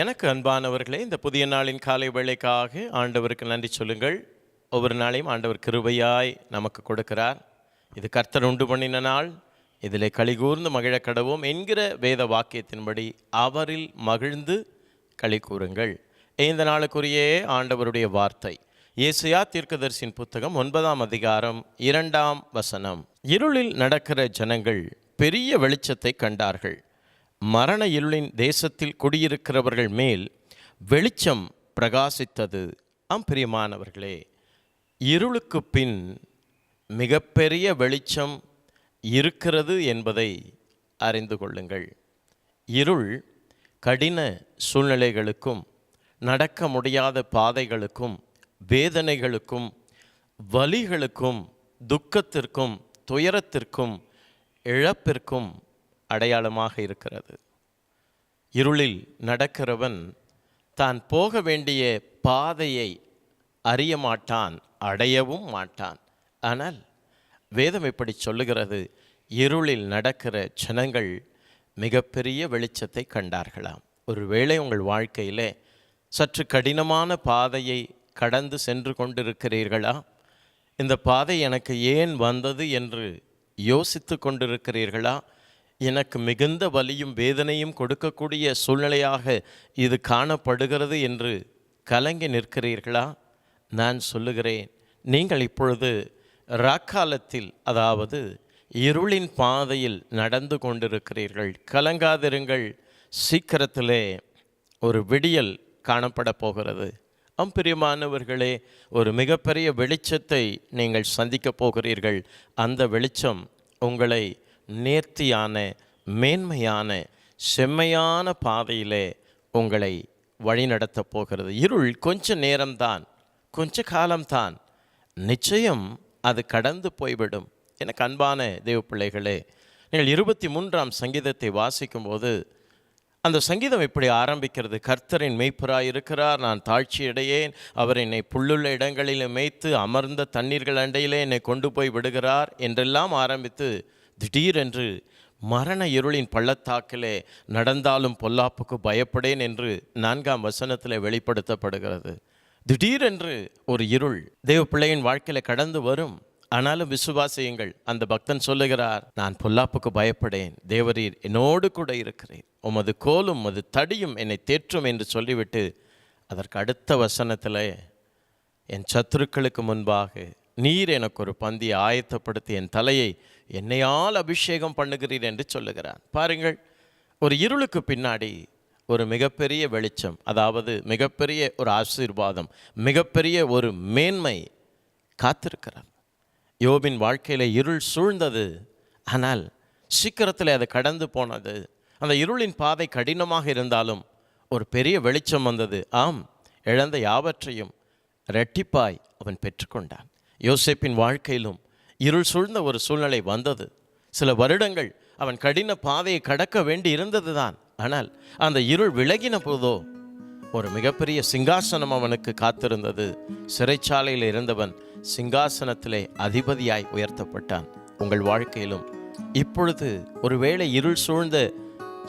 எனக்கு அன்பானவர்களே இந்த புதிய நாளின் காலை வேளைக்காக ஆண்டவருக்கு நன்றி சொல்லுங்கள். ஒவ்வொரு நாளையும் ஆண்டவர் கிருபையாய் நமக்கு கொடுக்கிறார். இது கர்த்தர் உண்டு பண்ணின நாள். இதிலே கலிகூர்ந்து மகிழ கடவோம் என்கிற வேத வாக்கியத்தின்படி அவரில் மகிழ்ந்து களி கூறுங்கள். இந்த நாளுக்குரிய ஆண்டவருடைய வார்த்தை. இயேசுயா தீர்க்கதரிசின் புத்தகம் ஒன்பதாம் அதிகாரம் இரண்டாம் வசனம். இருளில் நடக்கிற ஜனங்கள் பெரிய வெளிச்சத்தை கண்டார்கள். மரண இருளின் தேசத்தில் குடியிருக்கிறவர்கள் மேல் வெளிச்சம் பிரகாசித்தது. ஆம் பிரியமானவர்களே இருளுக்கு பின் மிகப்பெரிய வெளிச்சம் இருக்கிறது என்பதை அறிந்து கொள்ளுங்கள். இருள் கடின சூழ்நிலைகளுக்கும் நடக்க முடியாத பாதைகளுக்கும் வேதனைகளுக்கும் வலிகளுக்கும் துக்கத்திற்கும் துயரத்திற்கும் இழப்பிற்கும் அடையாளமாக இருக்கிறது. இருளில் நடக்கிறவன் தான் போக வேண்டிய பாதையை அறிய மாட்டான் அடையவும் மாட்டான். ஆனால் வேதம் இப்படி சொல்லுகிறது இருளில் நடக்கிற ஜனங்கள் மிகப்பெரிய வெளிச்சத்தை கண்டார்களாம். ஒருவேளை உங்கள் வாழ்க்கையிலே சற்று கடினமான பாதையை கடந்து சென்று கொண்டிருக்கிறீர்களா? இந்த பாதை எனக்கு ஏன் வந்தது என்று யோசித்து கொண்டிருக்கிறீர்களா? எனக்கு மிகுந்த வலியும் வேதனையும் கொடுக்கக்கூடிய சூழ்நிலையாக இது காணப்படுகிறது என்று கலங்கி நிற்கிறீர்களா? நான் சொல்லுகிறேன். நீங்கள் இப்பொழுது ராக்காலத்தில் அதாவது இருளின் பாதையில் நடந்து கொண்டிருக்கிறீர்கள். கலங்காதிருங்கள். சீக்கிரத்திலே ஒரு விடியல் காணப்பட போகிறது. அம்பிரியமானவர்களே ஒரு மிகப்பெரிய வெளிச்சத்தை நீங்கள் சந்திக்கப் போகிறீர்கள். அந்த வெளிச்சம் உங்களை நேர்த்தியான மேன்மையான செம்மையான பாதையிலே உங்களை வழிநடத்தப் போகிறது. இருள் கொஞ்ச நேரம்தான் கொஞ்ச காலம்தான். நிச்சயம் அது கடந்து போய்விடும். எனக்கு அன்பான தேவ பிள்ளைகளே நீங்கள் இருபத்தி மூன்றாம் சங்கீதத்தை வாசிக்கும்போது அந்த சங்கீதம் இப்படி ஆரம்பிக்கிறது. கர்த்தரின் மெய்ப்பராய் இருக்கிறார் நான் தாழ்ச்சியடையேன். அவர் என்னை புல்லுள்ள இடங்களில் மேய்த்து அமர்ந்த தண்ணீர்கள் அண்டையிலே என்னை கொண்டு போய் விடுகிறார் என்றெல்லாம் ஆரம்பித்து திடீரென்று மரண இருளின் பள்ளத்தாக்கிலே நடந்தாலும் பொல்லாப்புக்கு பயப்படேன் என்று நான்காம் வசனத்தில் வெளிப்படுத்தப்படுகிறது. திடீரென்று ஒரு இருள் தேவ பிள்ளையின் வாழ்க்கையில் கடந்து வரும். ஆனாலும் விசுவாசியுங்கள் அந்த பக்தன் சொல்லுகிறார் நான் பொல்லாப்புக்கு பயப்படேன். தேவரீர் என்னோடு கூட இருக்கிறேன் உமது கோலும் உமது தடியும் என்னை தேற்றும் என்று சொல்லிவிட்டு அதற்கு அடுத்த வசனத்தில் என் சத்துருக்களுக்கு முன்பாக நீர் எனக்கு ஒரு பந்தியை ஆயத்தப்படுத்தி என் தலையை என்னையால் அபிஷேகம் பண்ணுகிறீர் என்று சொல்லுகிறான் பாருங்கள் ஒரு இருளுக்கு பின்னாடி ஒரு மிகப்பெரிய வெளிச்சம் அதாவது மிகப்பெரிய ஒரு ஆசீர்வாதம் மிகப்பெரிய ஒரு மேன்மை காத்திருக்கிறார் யோபின் வாழ்க்கையில் இருள் சூழ்ந்தது ஆனால் சீக்கிரத்தில் அது கடந்து போனது. அந்த இருளின் பாதை கடினமாக இருந்தாலும் ஒரு பெரிய வெளிச்சம் வந்தது. ஆம் இழந்த யாவற்றையும் ரெட்டிப்பாய் அவன் பெற்றுக்கொண்டான். யோசேப்பின் வாழ்க்கையிலும் இருள் சூழ்ந்த ஒரு சூழ்நிலை வந்தது. சில வருடங்கள் அவன் கடின பாதையை கடக்க வேண்டி இருந்தது தான் ஆனால் அந்த இருள் விலகின போதோ ஒரு மிகப்பெரிய சிங்காசனம் அவனுக்கு காத்திருந்தது. சிறைச்சாலையில் இருந்தவன் சிங்காசனத்திலே அதிபதியாய் உயர்த்தப்பட்டான். உங்கள் வாழ்க்கையிலும் இப்பொழுது ஒருவேளை இருள் சூழ்ந்த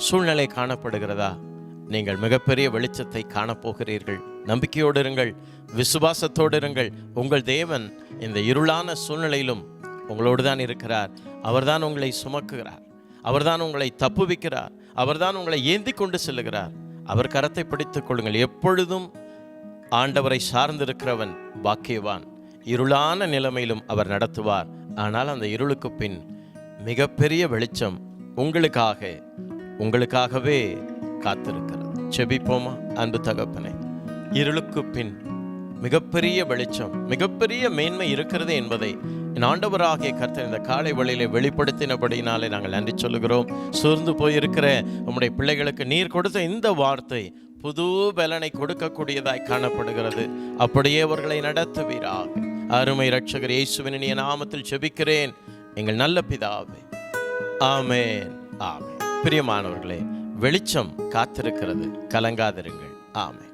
சூழ்நிலை காணப்படுகிறதா? நீங்கள் மிகப்பெரிய வெளிச்சத்தை காணப்போகிறீர்கள். நம்பிக்கையோடு இருங்கள் விசுவாசத்தோடு இருங்கள். உங்கள் தேவன் இந்த இருளான சூழ்நிலையிலும் உங்களோடு தான் இருக்கிறார். அவர்தான் உங்களை சுமக்குகிறார். அவர்தான் உங்களை தப்புவிக்கிறார். அவர்தான் உங்களை ஏந்தி கொண்டு செல்லுகிறார். அவர் கரத்தை பிடித்துக் கொள்ளுங்கள். எப்பொழுதும் ஆண்டவரை சார்ந்திருக்கிறவன் பாக்கியவான். இருளான நிலைமையிலும் அவர் நடத்துவார். ஆனால் அந்த இருளுக்கு பின் மிகப்பெரிய வெளிச்சம் உங்களுக்காக உங்களுக்காகவே காத்திருக்கிறது. செபிப்போமா? அன்பு தகப்பனை. இருளுக்கு பின் மிகப்பெரிய வெளிச்சம் மிகப்பெரிய மேன்மை இருக்கிறது என்பதை என் ஆண்டவராகிய கர்த்தர் இந்த காலை வழியிலே வெளிப்படுத்தினபடினாலே நாங்கள் நன்றி சொல்லுகிறோம். சூர்ந்து போயிருக்கிற உம்முடைய பிள்ளைகளுக்கு நீர் கொடுத்த இந்த வார்த்தை புது பலனை கொடுக்கக்கூடியதாய் காணப்படுகிறது. அப்படியே அவர்களை நடத்துவீராக. அருமை ரட்சகர் இயேசுவின் இனிய நாமத்தில் செபிக்கிறேன் எங்கள் நல்ல பிதாவே ஆமேன் ஆமே பிரியமானவர்களே வெளிச்சம் காத்திருக்கிறது. கலங்காதிருங்கள். ஆமே